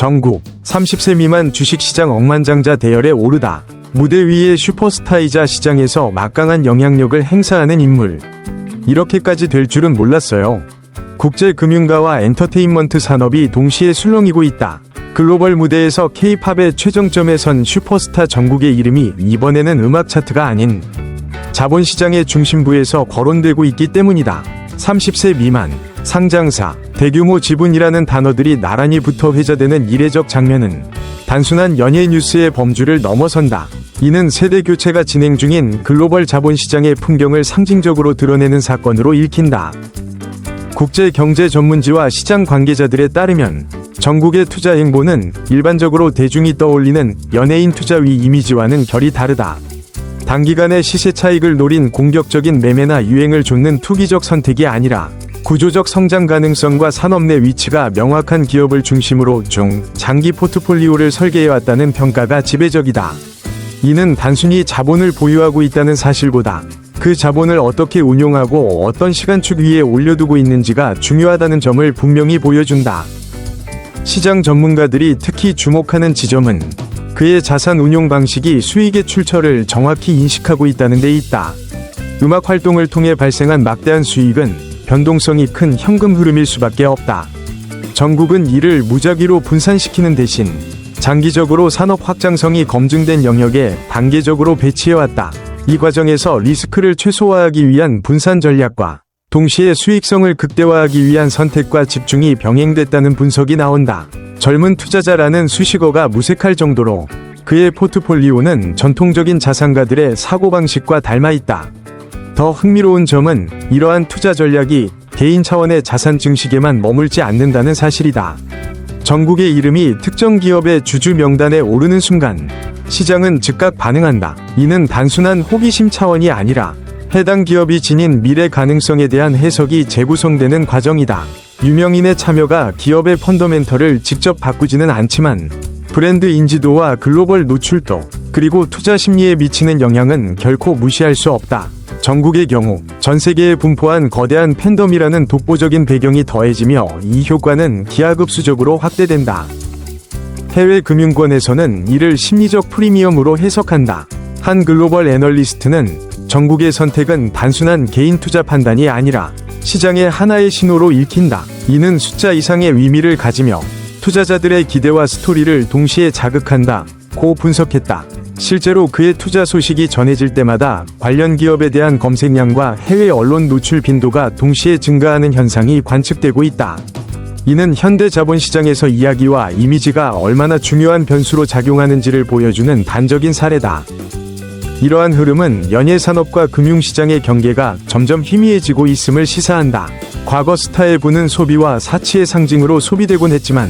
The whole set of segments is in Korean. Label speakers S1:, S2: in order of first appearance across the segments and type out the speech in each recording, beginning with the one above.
S1: 전국 30세 미만 주식시장 억만장자 대열에 오르다. 무대 위의 슈퍼스타이자 시장에서 막강한 영향력을 행사하는 인물. 이렇게까지 될 줄은 몰랐어요. 국제 금융가와 엔터테인먼트 산업이 동시에 술렁이고 있다. 글로벌 무대에서 K-팝의 최정점에 선 슈퍼스타 전국의 이름이 이번에는 음악 차트가 아닌 자본시장의 중심부에서 거론되고 있기 때문이다. 30세 미만, 상장사, 대규모 지분이라는 단어들이 나란히 붙어 회자되는 이례적 장면은 단순한 연예 뉴스의 범주를 넘어선다. 이는 세대 교체가 진행 중인 글로벌 자본시장의 풍경을 상징적으로 드러내는 사건으로 읽힌다. 국제 경제 전문지와 시장 관계자들에 따르면 전국의 투자 행보는 일반적으로 대중이 떠올리는 연예인 투자위 이미지와는 결이 다르다. 단기간의 시세 차익을 노린 공격적인 매매나 유행을 좇는 투기적 선택이 아니라 구조적 성장 가능성과 산업 내 위치가 명확한 기업을 중심으로 중, 장기 포트폴리오를 설계해 왔다는 평가가 지배적이다. 이는 단순히 자본을 보유하고 있다는 사실보다 그 자본을 어떻게 운용하고 어떤 시간축 위에 올려두고 있는지가 중요하다는 점을 분명히 보여준다. 시장 전문가들이 특히 주목하는 지점은 그의 자산 운용 방식이 수익의 출처를 정확히 인식하고 있다는 데 있다. 음악 활동을 통해 발생한 막대한 수익은 변동성이 큰 현금 흐름일 수밖에 없다. 전국은 이를 무작위로 분산시키는 대신 장기적으로 산업 확장성이 검증된 영역에 단계적으로 배치해왔다. 이 과정에서 리스크를 최소화하기 위한 분산 전략과 동시에 수익성을 극대화하기 위한 선택과 집중이 병행됐다는 분석이 나온다. 젊은 투자자라는 수식어가 무색할 정도로 그의 포트폴리오는 전통적인 자산가들의 사고방식과 닮아 있다. 더 흥미로운 점은 이러한 투자 전략이 개인 차원의 자산 증식에만 머물지 않는다는 사실이다. 전국의 이름이 특정 기업의 주주 명단에 오르는 순간 시장은 즉각 반응한다. 이는 단순한 호기심 차원이 아니라 해당 기업이 지닌 미래 가능성에 대한 해석이 재구성되는 과정이다. 유명인의 참여가 기업의 펀더멘털을 직접 바꾸지는 않지만 브랜드 인지도와 글로벌 노출도 그리고 투자 심리에 미치는 영향은 결코 무시할 수 없다. 전국의 경우 전 세계에 분포한 거대한 팬덤이라는 독보적인 배경이 더해지며 이 효과는 기하급수적으로 확대된다. 해외 금융권에서는 이를 심리적 프리미엄으로 해석한다. 한 글로벌 애널리스트는 전국의 선택은 단순한 개인 투자 판단이 아니라 시장의 하나의 신호로 읽힌다. 이는 숫자 이상의 의미를 가지며 투자자들의 기대와 스토리를 동시에 자극한다. 고 분석했다. 실제로 그의 투자 소식이 전해질 때마다 관련 기업에 대한 검색량과 해외 언론 노출 빈도가 동시에 증가하는 현상이 관측되고 있다. 이는 현대 자본시장에서 이야기와 이미지가 얼마나 중요한 변수로 작용하는지를 보여주는 단적인 사례다. 이러한 흐름은 연예 산업과 금융 시장의 경계가 점점 희미해지고 있음을 시사한다. 과거 스타의 부는 소비와 사치의 상징으로 소비되곤 했지만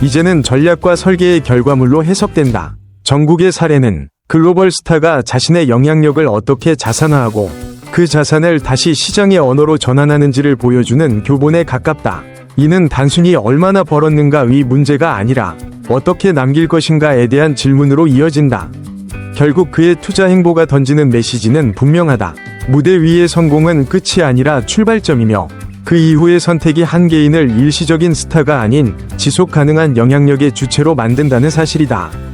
S1: 이제는 전략과 설계의 결과물로 해석된다. 전국의 사례는 글로벌 스타가 자신의 영향력을 어떻게 자산화하고 그 자산을 다시 시장의 언어로 전환하는지를 보여주는 교본에 가깝다. 이는 단순히 얼마나 벌었는가의 문제가 아니라 어떻게 남길 것인가에 대한 질문으로 이어진다. 결국 그의 투자 행보가 던지는 메시지는 분명하다. 무대 위의 성공은 끝이 아니라 출발점이며 그 이후의 선택이 한 개인을 일시적인 스타가 아닌 지속 가능한 영향력의 주체로 만든다는 사실이다.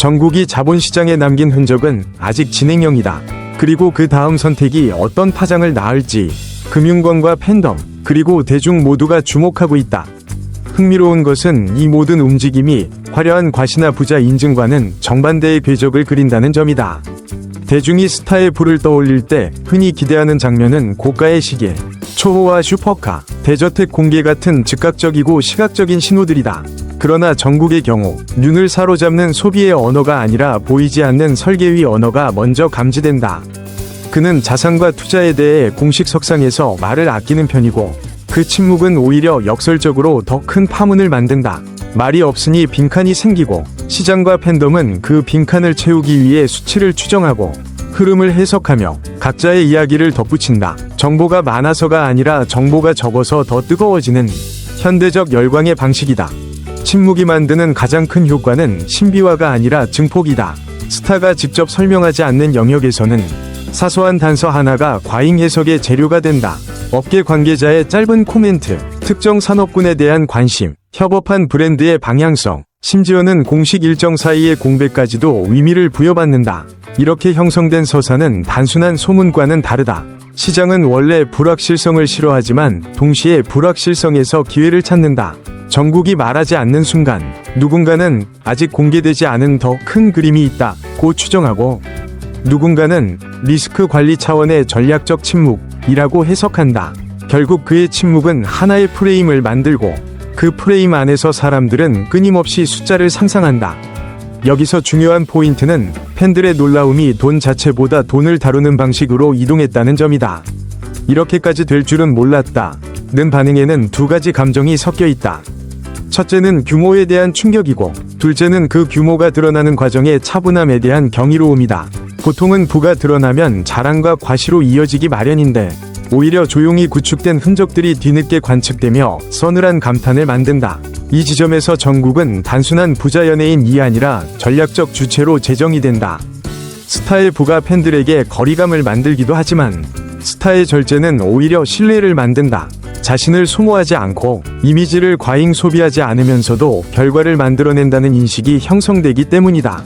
S1: 전국이 자본시장에 남긴 흔적은 아직 진행형이다. 그리고 그 다음 선택이 어떤 파장을 낳을지 금융권과 팬덤, 그리고 대중 모두가 주목하고 있다. 흥미로운 것은 이 모든 움직임이 화려한 과시나 부자 인증과는 정반대의 궤적을 그린다는 점이다. 대중이 스타의 불을 떠올릴 때 흔히 기대하는 장면은 고가의 시계, 초호화 슈퍼카, 대저택 공개 같은 즉각적이고 시각적인 신호들이다. 그러나 전국의 경우 눈을 사로잡는 소비의 언어가 아니라 보이지 않는 설계위 언어가 먼저 감지된다. 그는 자산과 투자에 대해 공식 석상에서 말을 아끼는 편이고 그 침묵은 오히려 역설적으로 더 큰 파문을 만든다. 말이 없으니 빈칸이 생기고 시장과 팬덤은 그 빈칸을 채우기 위해 수치를 추정하고 흐름을 해석하며 각자의 이야기를 덧붙인다. 정보가 많아서가 아니라 정보가 적어서 더 뜨거워지는 현대적 열광의 방식이다. 침묵이 만드는 가장 큰 효과는 신비화가 아니라 증폭이다. 스타가 직접 설명하지 않는 영역에서는 사소한 단서 하나가 과잉 해석의 재료가 된다. 업계 관계자의 짧은 코멘트, 특정 산업군에 대한 관심, 협업한 브랜드의 방향성, 심지어는 공식 일정 사이의 공백까지도 의미를 부여받는다. 이렇게 형성된 서사는 단순한 소문과는 다르다. 시장은 원래 불확실성을 싫어하지만 동시에 불확실성에서 기회를 찾는다. 정국이 말하지 않는 순간 누군가는 아직 공개되지 않은 더 큰 그림이 있다 고 추정하고 누군가는 리스크 관리 차원의 전략적 침묵이라고 해석한다. 결국 그의 침묵은 하나의 프레임을 만들고 그 프레임 안에서 사람들은 끊임없이 숫자를 상상한다. 여기서 중요한 포인트는 팬들의 놀라움이 돈 자체보다 돈을 다루는 방식으로 이동했다는 점이다. 이렇게까지 될 줄은 몰랐다. 는 반응에는 두 가지 감정이 섞여 있다. 첫째는 규모에 대한 충격이고, 둘째는 그 규모가 드러나는 과정의 차분함에 대한 경이로움이다. 보통은 부가 드러나면 자랑과 과시로 이어지기 마련인데, 오히려 조용히 구축된 흔적들이 뒤늦게 관측되며 서늘한 감탄을 만든다. 이 지점에서 정국은 단순한 부자 연예인이 아니라 전략적 주체로 재정이 된다. 스타의 부가 팬들에게 거리감을 만들기도 하지만 스타의 절제는 오히려 신뢰를 만든다. 자신을 소모하지 않고 이미지를 과잉 소비하지 않으면서도 결과를 만들어낸다는 인식이 형성되기 때문이다.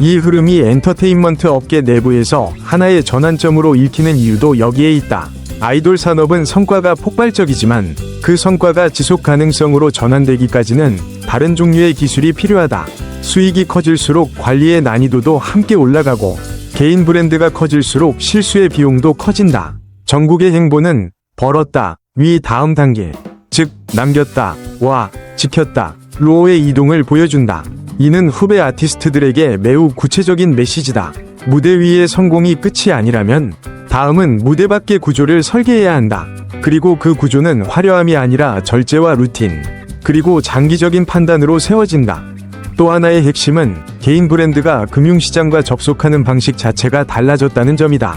S1: 이 흐름이 엔터테인먼트 업계 내부에서 하나의 전환점으로 읽히는 이유도 여기에 있다. 아이돌 산업은 성과가 폭발적이지만 그 성과가 지속 가능성으로 전환되기까지는 다른 종류의 기술이 필요하다. 수익이 커질수록 관리의 난이도도 함께 올라가고 개인 브랜드가 커질수록 실수의 비용도 커진다. 전국의 행보는 벌었다. 위 다음 단계. 즉, 남겼다. 와, 지켰다. 로의 이동을 보여준다. 이는 후배 아티스트들에게 매우 구체적인 메시지다. 무대 위의 성공이 끝이 아니라면 다음은 무대 밖의 구조를 설계해야 한다. 그리고 그 구조는 화려함이 아니라 절제와 루틴, 그리고 장기적인 판단으로 세워진다. 또 하나의 핵심은 개인 브랜드가 금융시장과 접속하는 방식 자체가 달라졌다는 점이다.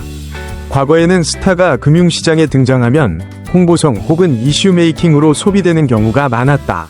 S1: 과거에는 스타가 금융시장에 등장하면 홍보성 혹은 이슈 메이킹으로 소비되는 경우가 많았다.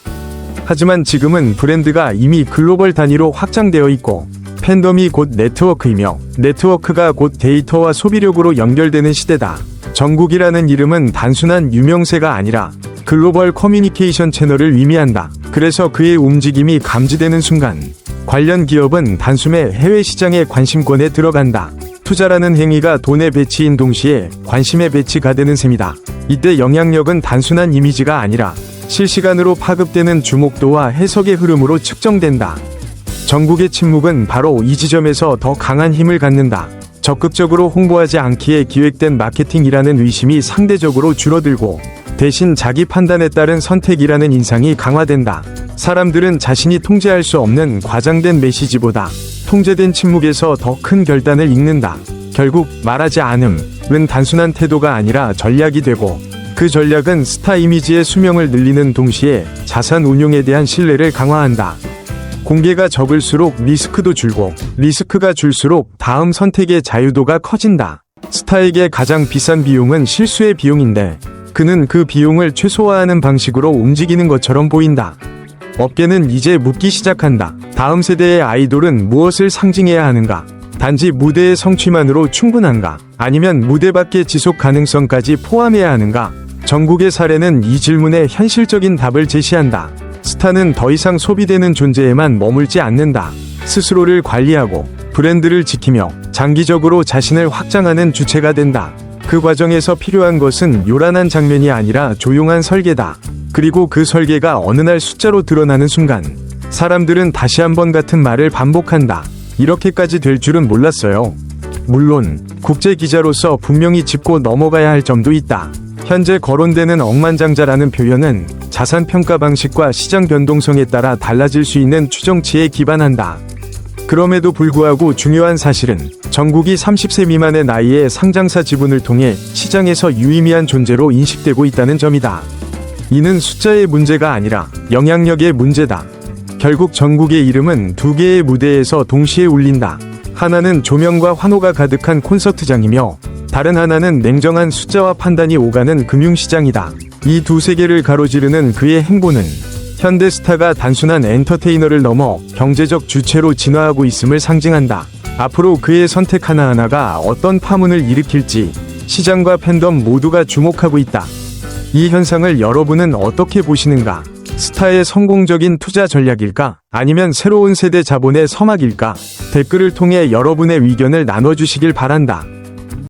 S1: 하지만 지금은 브랜드가 이미 글로벌 단위로 확장되어 있고 팬덤이 곧 네트워크이며 네트워크가 곧 데이터와 소비력으로 연결되는 시대다. 전국이라는 이름은 단순한 유명세가 아니라 글로벌 커뮤니케이션 채널을 의미한다. 그래서 그의 움직임이 감지되는 순간 관련 기업은 단숨에 해외 시장의 관심권에 들어간다. 투자라는 행위가 돈의 배치인 동시에 관심의 배치가 되는 셈이다. 이때 영향력은 단순한 이미지가 아니라 실시간으로 파급되는 주목도와 해석의 흐름으로 측정된다. 전국의 침묵은 바로 이 지점에서 더 강한 힘을 갖는다. 적극적으로 홍보하지 않기에 기획된 마케팅이라는 의심이 상대적으로 줄어들고 대신 자기 판단에 따른 선택이라는 인상이 강화된다. 사람들은 자신이 통제할 수 없는 과장된 메시지보다 통제된 침묵에서 더 큰 결단을 읽는다. 결국 말하지 않음은 단순한 태도가 아니라 전략이 되고 그 전략은 스타 이미지의 수명을 늘리는 동시에 자산 운용에 대한 신뢰를 강화한다. 공개가 적을수록 리스크도 줄고 리스크가 줄수록 다음 선택의 자유도가 커진다. 스타에게 가장 비싼 비용은 실수의 비용인데 그는 그 비용을 최소화하는 방식으로 움직이는 것처럼 보인다. 업계는 이제 묻기 시작한다. 다음 세대의 아이돌은 무엇을 상징해야 하는가? 단지 무대의 성취만으로 충분한가? 아니면 무대 밖의 지속 가능성까지 포함해야 하는가? 전국의 사례는 이 질문에 현실적인 답을 제시한다. 스타는 더 이상 소비되는 존재에만 머물지 않는다. 스스로를 관리하고 브랜드를 지키며 장기적으로 자신을 확장하는 주체가 된다. 그 과정에서 필요한 것은 요란한 장면이 아니라 조용한 설계다. 그리고 그 설계가 어느 날 숫자로 드러나는 순간 사람들은 다시 한번 같은 말을 반복한다. 이렇게까지 될 줄은 몰랐어요. 물론 국제 기자로서 분명히 짚고 넘어가야 할 점도 있다. 현재 거론되는 억만장자라는 표현은 자산 평가 방식과 시장 변동성에 따라 달라질 수 있는 추정치에 기반한다. 그럼에도 불구하고 중요한 사실은 전국이 30세 미만의 나이에 상장사 지분을 통해 시장에서 유의미한 존재로 인식되고 있다는 점이다. 이는 숫자의 문제가 아니라 영향력의 문제다. 결국 전국의 이름은 두 개의 무대에서 동시에 울린다. 하나는 조명과 환호가 가득한 콘서트장이며 다른 하나는 냉정한 숫자와 판단이 오가는 금융시장이다. 이 두 세계를 가로지르는 그의 행보는 현대 스타가 단순한 엔터테이너를 넘어 경제적 주체로 진화하고 있음을 상징한다. 앞으로 그의 선택 하나하나가 어떤 파문을 일으킬지 시장과 팬덤 모두가 주목하고 있다. 이 현상을 여러분은 어떻게 보시는가? 스타의 성공적인 투자 전략일까? 아니면 새로운 세대 자본의 서막일까? 댓글을 통해 여러분의 의견을 나눠주시길 바란다.